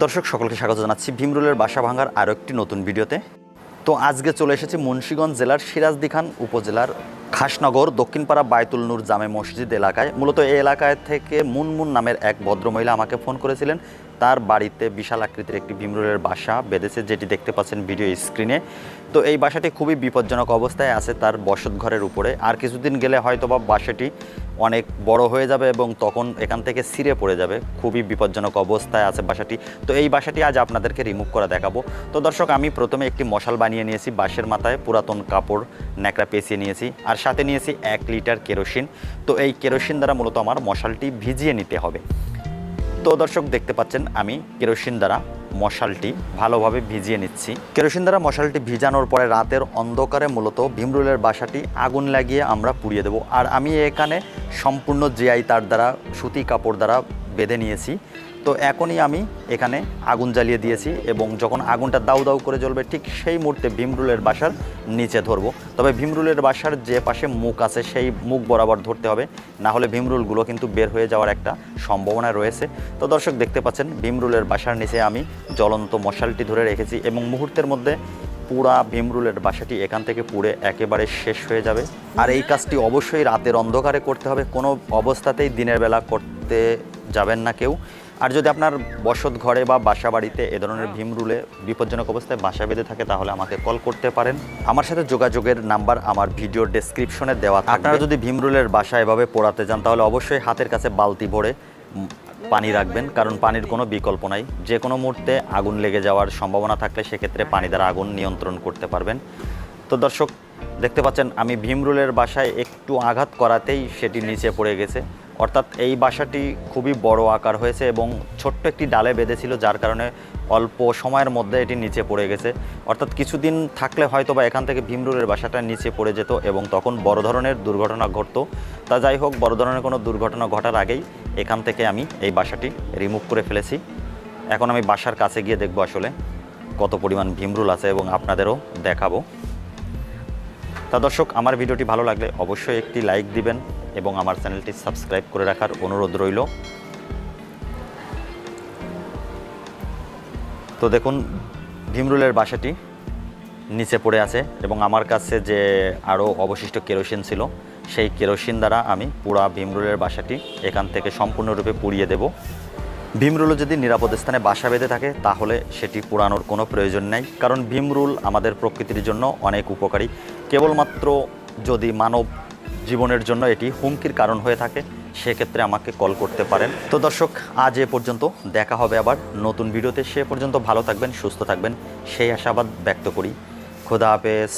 দর্শক, সকলকে স্বাগত জানাচ্ছি। ভীমরুলের বাসা ভাঙার আরও একটি নতুন ভিডিওতে। তো আজকে চলে এসেছি মুন্সীগঞ্জ জেলার সিরাজদিখান উপজেলার খাসনগর, দক্ষিণপাড়া বায়তুল নূর জামে মসজিদ এলাকায়। মূলত এই এলাকায় থেকে মুনমুন নামের এক ভদ্রমহিলা আমাকে ফোন করেছিলেন। তার বাড়িতে বিশাল আকৃতির একটি ভীমরুলের বাসা বেঁধেছে, যেটি দেখতে পাচ্ছেন ভিডিও স্ক্রিনে। তো এই বাসাটি খুবই বিপজ্জনক অবস্থায় আছে তার বসত ঘরের উপরে। আর কিছুদিন গেলে হয়তো বা বাসাটি অনেক বড় হয়ে যাবে এবং তখন এখান থেকে ছিঁড়ে পড়ে যাবে। খুবই বিপজ্জনক অবস্থায় আছে বাসাটি। তো এই বাসাটি আজ আপনাদেরকে রিমুভ করে দেখাবো। তো দর্শক, আমি প্রথমে একটি মশাল বানিয়ে নিয়েছি বাঁশের মাথায়। পুরাতন কাপড়, ন্যাকড়া পেঁচিয়ে নিয়েছি। আর সাথে নিয়েছি এক লিটার কেরোসিন। তো এই কেরোসিন দ্বারা মূলত আমার মশালটি ভিজিয়ে নিতে হবে। তো দর্শক, দেখতে পাচ্ছেন আমি কেরোসিন দ্বারা মশালটি ভালোভাবে ভিজিয়ে নিচ্ছি। কেরোসিন দ্বারা মশালটি ভিজানোর পরে রাতের অন্ধকারে মূলত ভীমরুলের বাসাটি আগুন লাগিয়ে আমরা পুড়িয়ে দেব। আর আমি এখানে সম্পূর্ণ জিআই তার দ্বারা, সুতি কাপড় দ্বারা বেঁধে নিয়েছি। তো এখনই আমি এখানে আগুন জ্বালিয়ে দিয়েছি এবং যখন আগুনটা দাউ দাউ করে জ্বলবে, ঠিক সেই মুহূর্তে ভীমরুলের বাসার নিচে ধরবো। তবে ভীমরুলের বাসার যে পাশে মুখ আছে, সেই মুখ বরাবর ধরতে হবে। না হলে ভীমরুলগুলো কিন্তু বের হয়ে যাওয়ার একটা সম্ভাবনা রয়েছে। তো দর্শক দেখতে পাচ্ছেন, ভীমরুলের বাসার নিচে আমি জ্বলন্ত মশালটি ধরে রেখেছি এবং মুহূর্তের মধ্যে পুরা ভীমরুলের বাসাটি এখান থেকে পুড়ে একেবারে শেষ হয়ে যাবে। আর এই কাজটি অবশ্যই রাতের অন্ধকারে করতে হবে। কোনো অবস্থাতেই দিনের বেলা করতে যাবেন না কেউ। আর যদি আপনার বসত ঘরে বা বাসা বাড়িতে এ ধরনের ভীমরুলে বিপজ্জনক অবস্থায় বাসা বেঁধে থাকে, তাহলে আমাকে কল করতে পারেন। আমার সাথে যোগাযোগের নাম্বার আমার ভিডিওর ডেসক্রিপশনে দেওয়া আপনারা যদি ভীমরুলের বাসা এভাবে পোড়াতে যান, তাহলে অবশ্যই হাতের কাছে বালতি ভরে পানি রাখবেন, কারণ পানির কোনো বিকল্প নাই। যে কোনো মুহূর্তে আগুন লেগে যাওয়ার সম্ভাবনা থাকলে সেক্ষেত্রে পানি দ্বারা আগুন নিয়ন্ত্রণ করতে পারবেন। তো দর্শক, দেখতে পাচ্ছেন, আমি ভীমরুলের বাসায় একটু আঘাত করাতেই সেটি নিচে পড়ে গেছে। অর্থাৎ এই বাসাটি খুবই বড় আকার হয়েছে এবং ছোট্ট একটি ডালে বেঁধেছিল, যার কারণে অল্প সময়ের মধ্যে এটি নিচে পড়ে গেছে। অর্থাৎ কিছুদিন থাকলে হয়তো বা এখান থেকে ভীমরুলের বাসাটা নিচে পড়ে যেত এবং তখন বড় ধরনের দুর্ঘটনা ঘটতো। তা যাই হোক, বড় ধরনের কোনো দুর্ঘটনা ঘটার আগেই এখান থেকে আমি এই বাসাটি রিমুভ করে ফেলেছি। এখন আমি বাসার কাছে গিয়ে দেখব আসলে কত পরিমাণ ভীমরুল আছে এবং আপনাদেরও দেখাবো। তা দর্শক, আমার ভিডিওটি ভালো লাগলে অবশ্যই একটি লাইক দিবেন এবং আমার চ্যানেলটি সাবস্ক্রাইব করে রাখার অনুরোধ রইল। তো দেখুন, ভীমরুলের বাসাটি নিচে পড়ে আছে এবং আমার কাছে যে আরও অবশিষ্ট কেরোসিন ছিল, সেই কেরোসিন দ্বারা আমি পুরা ভীমরুলের বাসাটি এখান থেকে সম্পূর্ণরূপে পুড়িয়ে দেব। ভীমরুলও যদি নিরাপদ স্থানে বাসা বেঁধে থাকে, তাহলে সেটি পুরানোর কোনো প্রয়োজন নেই। কারণ ভীমরুল আমাদের প্রকৃতির জন্য অনেক উপকারী। কেবলমাত্র যদি মানব জীবনের জন্য এটি হুমকির কারণ হয়ে থাকে, সেক্ষেত্রে আমাকে কল করতে পারেন। তো দর্শক, আজ এ পর্যন্ত। দেখা হবে আবার নতুন ভিডিওতে। সে পর্যন্ত ভালো থাকবেন, সুস্থ থাকবেন। সেই আশাবাদ ব্যক্ত করি। খোদা হাফেজ।